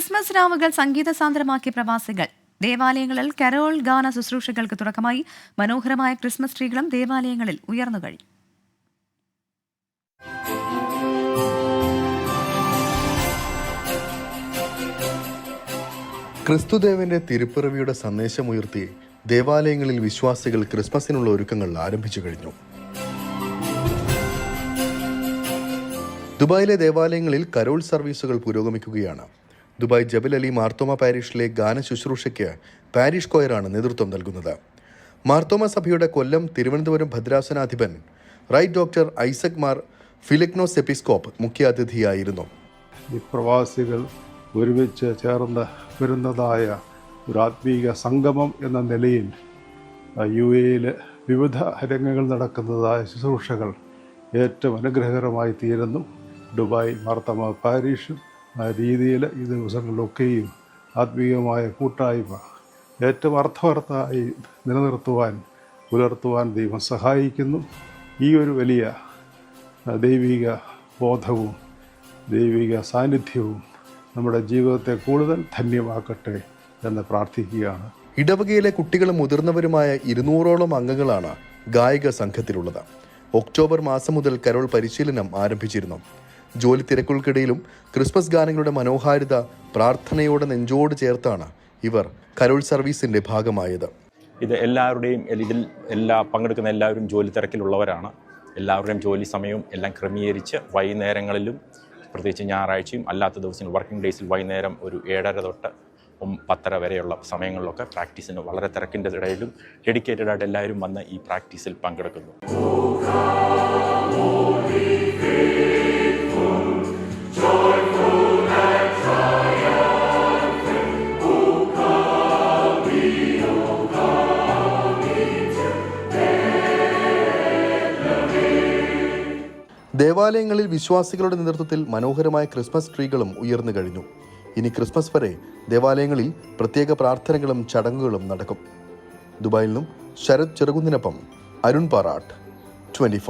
Christmas രാവുകൾ സംഗീത സാന്ദ്രമാക്കിയ പ്രവാസികൾ. ദേവാലയങ്ങളിൽ കരോൾ ഗാന ശുശ്രൂഷകൾക്ക് തുടക്കമായി മനോഹരമായ ക്രിസ്മസ് ട്രീകളും ദേവാലയങ്ങളിൽ ഉയർന്നു കഴിഞ്ഞു. ക്രിസ്തുദേവന്റെ തിരുപ്പിറവിയുടെ സന്ദേശമുയർത്തി ദേവാലയങ്ങളിൽ വിശ്വാസികൾ ക്രിസ്മസിനുള്ള ഒരുക്കങ്ങൾ ആരംഭിച്ചു കഴിഞ്ഞു. ദുബായിലെ ദേവാലയങ്ങളിൽ കരോൾ സർവീസുകൾ പുരോഗമിക്കുകയാണ്. ദുബായ് ജബൽ അലി മാർത്തോമ പാരീഷിലെ ഗാന ശുശ്രൂഷയ്ക്ക് പാരീഷ് കോയറാണ് നേതൃത്വം നൽകുന്നത്. മാർത്തോമ സഭയുടെ Kollam Thiruvananthapuram ഭദ്രാസനാധിപൻ right doctor Isaac Mar Philoxenos episcopa മുഖ്യാതിഥിയായിരുന്നു. ഈ പ്രവാസികൾ ഒരുമിച്ച് ചേർന്ന് വരുന്നതായ ഒരു ആത്മീക സംഗമം എന്ന നിലയിൽ യു എയിൽ വിവിധ രംഗങ്ങൾ നടക്കുന്നതായ ശുശ്രൂഷകൾ ഏറ്റവും അനുഗ്രഹകരമായി തീരുന്നു. ദുബായ് മാർത്തമ പാരീഷും രീതിയിൽ ഈ ദിവസങ്ങളിലൊക്കെയും ആത്മീയമായ കൂട്ടായ്മ ഏറ്റവും അർത്ഥവർത്തായി നിലനിർത്തുവാൻ പുലർത്തുവാൻ ദൈവം സഹായിക്കുന്നു. ഈ ഒരു വലിയ ദൈവിക ബോധവും ദൈവിക സാന്നിധ്യവും നമ്മുടെ ജീവിതത്തെ കൂടുതൽ ധന്യമാക്കട്ടെ എന്ന് പ്രാർത്ഥിക്കുകയാണ്. ഇടവകയിലെ കുട്ടികളും മുതിർന്നവരുമായ ഇരുന്നൂറോളം അംഗങ്ങളാണ് ഗായക സംഘത്തിലുള്ളത്. ഒക്ടോബർ മാസം മുതൽ കരോൾ പരിശീലനം ആരംഭിച്ചിരുന്നു. ജോലി തിരക്കുകൾക്കിടയിലും ക്രിസ്മസ് ഗാനങ്ങളുടെ മനോഹാരിത പ്രാർത്ഥനയോടെ നെഞ്ചോട് ചേർത്താണ് ഇവർ കരോൾ സർവീസിന്റെ ഭാഗമായത്. ഇത് എല്ലാവരുടെയും ഇതിൽ എല്ലാ പങ്കെടുക്കുന്ന എല്ലാവരും ജോലി തിരക്കിലുള്ളവരാണ്. എല്ലാവരുടെയും ജോലി സമയവും എല്ലാം ക്രമീകരിച്ച് വൈകുന്നേരങ്ങളിലും പ്രത്യേകിച്ച് ഞായറാഴ്ചയും അല്ലാത്ത ദിവസങ്ങളിൽ വർക്കിംഗ് ഡേയ്സിൽ വൈകുന്നേരം ഒരു ഏഴര തൊട്ട് പത്തര വരെയുള്ള സമയങ്ങളിലൊക്കെ പ്രാക്ടീസിന് വളരെ തിരക്കിന്റെ ഇടയിലും ഡെഡിക്കേറ്റഡ് ആയിട്ട് എല്ലാവരും വന്ന് ഈ പ്രാക്ടീസിൽ പങ്കെടുക്കുന്നു. ദേവാലയങ്ങളിൽ വിശ്വാസികളുടെ നേതൃത്വത്തിൽ മനോഹരമായ ക്രിസ്മസ് ട്രീകളും ഉയർന്നു കഴിഞ്ഞു. ഇനി ക്രിസ്മസ് വരെ ദേവാലയങ്ങളിൽ പ്രത്യേക പ്രാർത്ഥനകളും ചടങ്ങുകളും നടക്കും. ദുബായിൽ നിന്നും ശരത് ചെറുകുന്നിനൊപ്പം അരുൺ പാറാട്ട് ട്വന്റി